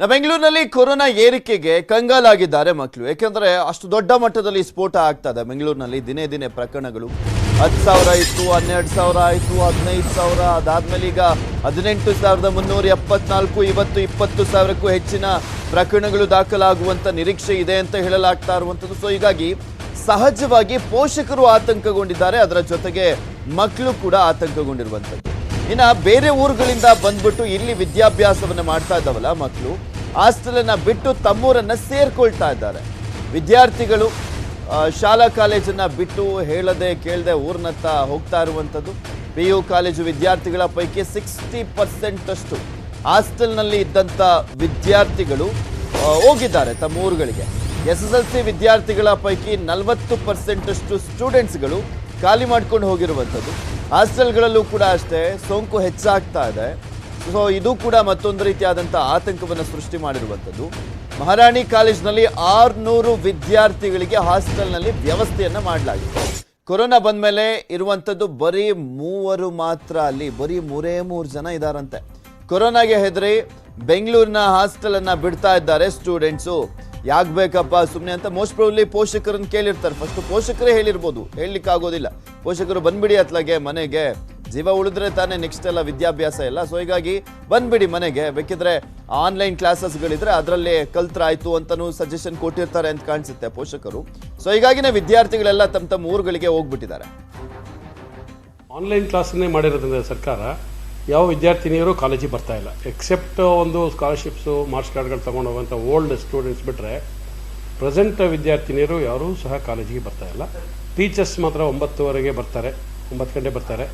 ಬೆಂಗಳೂರಿನಲ್ಲಿ ಕೊರೋನಾ ಏರಿಕೆಗೆ ಕಂಗಾಲಾಗಿದ್ದಾರೆ ಮಕ್ಕಳು. ಯಾಕೆಂದ್ರೆ ಅಷ್ಟು ದೊಡ್ಡ ಮಟ್ಟದಲ್ಲಿ ಸ್ಫೋಟ ಆಗ್ತಾ ಬೆಂಗಳೂರಿನಲ್ಲಿ ದಿನೇ ದಿನೇ ಪ್ರಕರಣಗಳು. ಹತ್ತು ಸಾವಿರ ಇತ್ತು, ಹನ್ನೆರಡು ಸಾವಿರ ಆಯಿತು, ಹದಿನೈದು ಸಾವಿರ ಅದಾದಮೇಲೆ ಈಗ ಹದಿನೆಂಟು ಸಾವಿರದ ಮುನ್ನೂರ ಎಪ್ಪತ್ನಾಲ್ಕು, ಇವತ್ತು ಇಪ್ಪತ್ತು ಸಾವಿರಕ್ಕೂ ಹೆಚ್ಚಿನ ಪ್ರಕರಣಗಳು ದಾಖಲಾಗುವಂಥ ನಿರೀಕ್ಷೆ ಇದೆ ಅಂತ ಹೇಳಲಾಗ್ತಾ ಇರುವಂಥದ್ದು. ಸೊ ಹೀಗಾಗಿ ಸಹಜವಾಗಿ ಪೋಷಕರು ಆತಂಕಗೊಂಡಿದ್ದಾರೆ. ಅದರ ಜೊತೆಗೆ ಮಕ್ಕಳು ಕೂಡ ಆತಂಕಗೊಂಡಿರುವಂಥದ್ದು. ಇನ್ನ ಬೇರೆ ಊರುಗಳಿಂದ ಬಂದ್ಬಿಟ್ಟು ಇಲ್ಲಿ ವಿದ್ಯಾಭ್ಯಾಸವನ್ನ ಮಾಡ್ತಾ ಇದ್ದಾವಲ್ಲ ಮಕ್ಕಳು ಹಾಸ್ಟೆಲನ್ನ ಬಿಟ್ಟು ತಮ್ಮೂರನ್ನ ಸೇರ್ಕೊಳ್ತಾ ಇದ್ದಾರೆ. ವಿದ್ಯಾರ್ಥಿಗಳು ಶಾಲಾ ಕಾಲೇಜನ್ನ ಬಿಟ್ಟು ಹೇಳದೆ ಕೇಳದೆ ಊರ್ನತ್ತ ಹೋಗ್ತಾ ಇರುವಂಥದ್ದು. ಪಿ ಯು ಕಾಲೇಜು ವಿದ್ಯಾರ್ಥಿಗಳ ಪೈಕಿ ಸಿಕ್ಸ್ಟಿ ಪರ್ಸೆಂಟ್ ಅಷ್ಟು ಹಾಸ್ಟೆಲ್ನಲ್ಲಿ ಇದ್ದಂಥ ವಿದ್ಯಾರ್ಥಿಗಳು ಹೋಗಿದ್ದಾರೆ ತಮ್ಮ ಊರುಗಳಿಗೆ. ಎಸ್ ಎಸ್ ಎಲ್ ಸಿ ವಿದ್ಯಾರ್ಥಿಗಳ ಪೈಕಿ ನಲವತ್ತು ಪರ್ಸೆಂಟ್ ಅಷ್ಟು ಸ್ಟೂಡೆಂಟ್ಸ್ಗಳು ಖಾಲಿ ಮಾಡ್ಕೊಂಡು ಹೋಗಿರುವಂಥದ್ದು. ಹಾಸ್ಟೆಲ್ಗಳಲ್ಲೂ ಕೂಡ ಅಷ್ಟೇ ಸೋಂಕು ಹೆಚ್ಚಾಗ್ತಾ ಇದೆ. ಸೊ ಇದು ಕೂಡ ಮತ್ತೊಂದು ರೀತಿಯಾದಂಥ ಆತಂಕವನ್ನು ಸೃಷ್ಟಿ ಮಾಡಿರುವಂಥದ್ದು. ಮಹಾರಾಣಿ ಕಾಲೇಜ್ನಲ್ಲಿ ಆರುನೂರು ವಿದ್ಯಾರ್ಥಿಗಳಿಗೆ ಹಾಸ್ಟೆಲ್ನಲ್ಲಿ ವ್ಯವಸ್ಥೆಯನ್ನು ಮಾಡಲಾಗಿದೆ. ಕೊರೋನಾ ಬಂದ್ಮೇಲೆ ಇರುವಂಥದ್ದು ಬರೀ ಮೂವರು ಮಾತ್ರ ಅಲ್ಲಿ, ಬರೀ ಮೂರೇ ಮೂರು ಜನ ಇದ್ದಾರಂತೆ. ಕೊರೋನಾಗೆ ಹೆದರಿ ಬೆಂಗಳೂರಿನ ಹಾಸ್ಟೆಲನ್ನು ಬಿಡ್ತಾ ಇದ್ದಾರೆ ಸ್ಟೂಡೆಂಟ್ಸು. ಯಾಕೆ ಬೇಕಪ್ಪ? ಸುಮ್ಮನೆ ಅಂತ ಮೋಸ್ಟ್ ಪ್ರಾಬ್ಲಿ ಪೋಷಕರನ್ನು ಕೇಳಿರ್ತಾರೆ. ಫಸ್ಟ್ ಪೋಷಕರೇ ಹೇಳಿರ್ಬೋದು. ಹೇಳಲಿಕ್ಕೆ ಆಗೋದಿಲ್ಲ ಪೋಷಕರು ಬಂದ್ಬಿಡಿ ಅತ್ಲಾಗೆ ಮನೆಗೆ. ಜೀವ ಉಳಿದ್ರೆ ತಾನೇ ನೆಕ್ಸ್ಟ್ ಎಲ್ಲ ವಿದ್ಯಾಭ್ಯಾಸ ಎಲ್ಲ. ಸೊ ಹೀಗಾಗಿ ಬಂದ್ಬಿಡಿ ಮನೆಗೆ. ಬೇಕಿದ್ರೆ ಆನ್ಲೈನ್ ಕ್ಲಾಸಸ್ಗಳಿದ್ರೆ ಅದರಲ್ಲಿ ಕಲ್ತ್ರಾಯ್ತು ಅಂತಲೂ ಸಜೆಷನ್ ಕೊಟ್ಟಿರ್ತಾರೆ ಅಂತ ಕಾಣಿಸುತ್ತೆ ಪೋಷಕರು. ಸೊ ಹೀಗಾಗಿನೇ ವಿದ್ಯಾರ್ಥಿಗಳೆಲ್ಲ ತಮ್ಮ ತಮ್ಮ ಊರುಗಳಿಗೆ ಹೋಗ್ಬಿಟ್ಟಿದ್ದಾರೆ. ಆನ್ಲೈನ್ ಕ್ಲಾಸನ್ನೇ ಮಾಡಿರೋದ್ರಿಂದ ಸರ್ಕಾರ ಯಾವ ವಿದ್ಯಾರ್ಥಿನಿಯರು ಕಾಲೇಜಿಗೆ ಬರ್ತಾ ಇಲ್ಲ. ಎಕ್ಸೆಪ್ಟ್ ಒಂದು ಸ್ಕಾಲರ್ಶಿಪ್ಸು ಮಾರ್ಕ್ಸ್ ಕಾರ್ಡ್ಗಳು ತೊಗೊಂಡು ಹೋಗುವಂಥ ಓಲ್ಡ್ ಸ್ಟೂಡೆಂಟ್ಸ್ ಬಿಟ್ಟರೆ ಪ್ರೆಸೆಂಟ್ ವಿದ್ಯಾರ್ಥಿನಿಯರು ಯಾರೂ ಸಹ ಕಾಲೇಜಿಗೆ ಬರ್ತಾ ಇಲ್ಲ. ಟೀಚರ್ಸ್ ಮಾತ್ರ ಒಂಬತ್ತುವರೆಗೆ ಬರ್ತಾರೆ, ಒಂಬತ್ತು ಗಂಟೆ ಬರ್ತಾರೆ.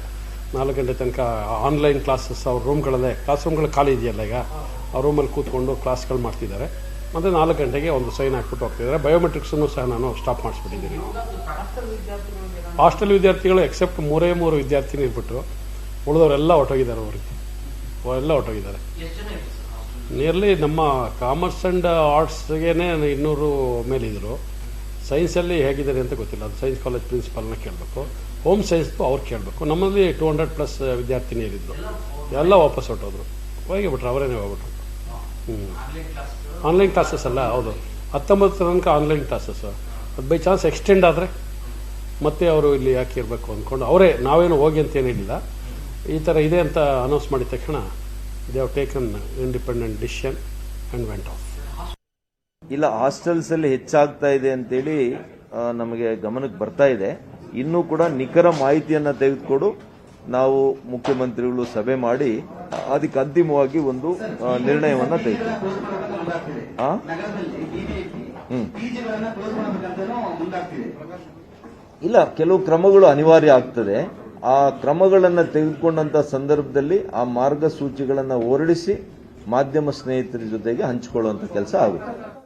ನಾಲ್ಕು ಗಂಟೆ ತನಕ ಆನ್ಲೈನ್ ಕ್ಲಾಸಸ್ ಅವ್ರ ರೂಮ್ಗಳಲ್ಲೇ ಕ್ಲಾಸ್ ರೂಮ್ಗಳು ಖಾಲಿ ಇದೆಯಲ್ಲ ಈಗ? ಆ ರೂಮಲ್ಲಿ ಕೂತ್ಕೊಂಡು ಕ್ಲಾಸ್ಗಳು ಮಾಡ್ತಿದ್ದಾರೆ. ಮತ್ತು ನಾಲ್ಕು ಗಂಟೆಗೆ ಒಂದು ಸೈನ್ ಹಾಕ್ಬಿಟ್ಟು ಹೋಗ್ತಿದ್ದಾರೆ. ಬಯೋಮೆಟ್ರಿಕ್ಸನ್ನು ಸಹ ನಾನು ಸ್ಟಾಪ್ ಮಾಡಿಸ್ಬಿಟ್ಟಿದ್ದೀನಿ. ಹಾಸ್ಟೆಲ್ ವಿದ್ಯಾರ್ಥಿಗಳು ಎಕ್ಸೆಪ್ಟ್ ಮೂರೇ ಮೂರು ವಿದ್ಯಾರ್ಥಿನಿ ಇಟ್ಬಿಟ್ಟು ಉಳಿದವರೆಲ್ಲ ಹೊಟ್ಟೋಗಿದ್ದಾರೆ ಅವರಿಗೆ ಎಲ್ಲ ಹೊಟ್ಟೋಗಿದ್ದಾರೆ ನಿಯರ್ಲಿ ನಮ್ಮ ಕಾಮರ್ಸ್ ಆ್ಯಂಡ್ ಆರ್ಟ್ಸ್ಗೆ ಇನ್ನೂರು ಮೇಲಿದ್ದರು ಸೈನ್ಸಲ್ಲಿ ಹೇಗಿದ್ದಾರೆ ಅಂತ ಗೊತ್ತಿಲ್ಲ. ಅದು ಸೈನ್ಸ್ ಕಾಲೇಜ್ ಪ್ರಿನ್ಸಿಪಾಲ್ನ ಕೇಳಬೇಕು. ಹೋಮ್ ಸೈನ್ಸ್ದು ಅವ್ರು ಕೇಳಬೇಕು. ನಮ್ಮಲ್ಲಿ ಟೂ ಹಂಡ್ರೆಡ್ ಪ್ಲಸ್ ವಿದ್ಯಾರ್ಥಿನಿಯರಿದ್ದರು ಎಲ್ಲ ವಾಪಸ್ ಹೊಟ್ಟೋದ್ರು ಹೋಗಿಬಿಟ್ರು, ಅವರೇನೇ ಹೋಗ್ಬಿಟ್ರು. ಹ್ಞೂ ಆನ್ಲೈನ್ ಕ್ಲಾಸಸ್ ಅಲ್ಲ, ಹೌದು. ಹತ್ತೊಂಬತ್ತು ತನಕ ಆನ್ಲೈನ್ ಕ್ಲಾಸಸ್ ಅದು ಬೈ ಚಾನ್ಸ್ ಎಕ್ಸ್ಟೆಂಡ್ ಆದರೆ ಮತ್ತೆ ಅವರು ಇಲ್ಲಿ ಯಾಕೆ ಇರಬೇಕು ಅಂದ್ಕೊಂಡು ಅವರೇ, ನಾವೇನು ಹೋಗಿ ಅಂತ ಏನಿಲ್ಲ. ಈ ಥರ ಇದೆ ಅಂತ ಅನೌನ್ಸ್ ಮಾಡಿದ ತಕ್ಷಣ they have taken independent decision and went off ಇಲ್ಲ ಹಾಸ್ಟೆಲ್ಸ್ ಅಲ್ಲಿ ಹೆಚ್ಚಾಗ್ತಾ ಇದೆ ಅಂತೇಳಿ ನಮಗೆ ಗಮನಕ್ಕೆ ಬರ್ತಾ ಇದೆ. ಇನ್ನೂ ಕೂಡ ನಿಖರ ಮಾಹಿತಿಯನ್ನು ತೆಗೆದುಕೊಡು ನಾವು ಮುಖ್ಯಮಂತ್ರಿಗಳು ಸಭೆ ಮಾಡಿ, ಅದಕ್ಕೆ ಅಂತಿಮವಾಗಿ ಒಂದು ನಿರ್ಣಯವನ್ನು ತೆಗೆದು ಇಲ್ಲ, ಕೆಲವು ಕ್ರಮಗಳು ಅನಿವಾರ್ಯ ಆಗ್ತದೆ. ಆ ಕ್ರಮಗಳನ್ನು ತೆಗೆದುಕೊಂಡಂತ ಸಂದರ್ಭದಲ್ಲಿ ಆ ಮಾರ್ಗಸೂಚಿಗಳನ್ನು ಹೊರಡಿಸಿ ಮಾಧ್ಯಮ ಸ್ನೇಹಿತರ ಜೊತೆಗೆ ಹಂಚಿಕೊಳ್ಳುವಂತ ಕೆಲಸ ಆಗುತ್ತೆ.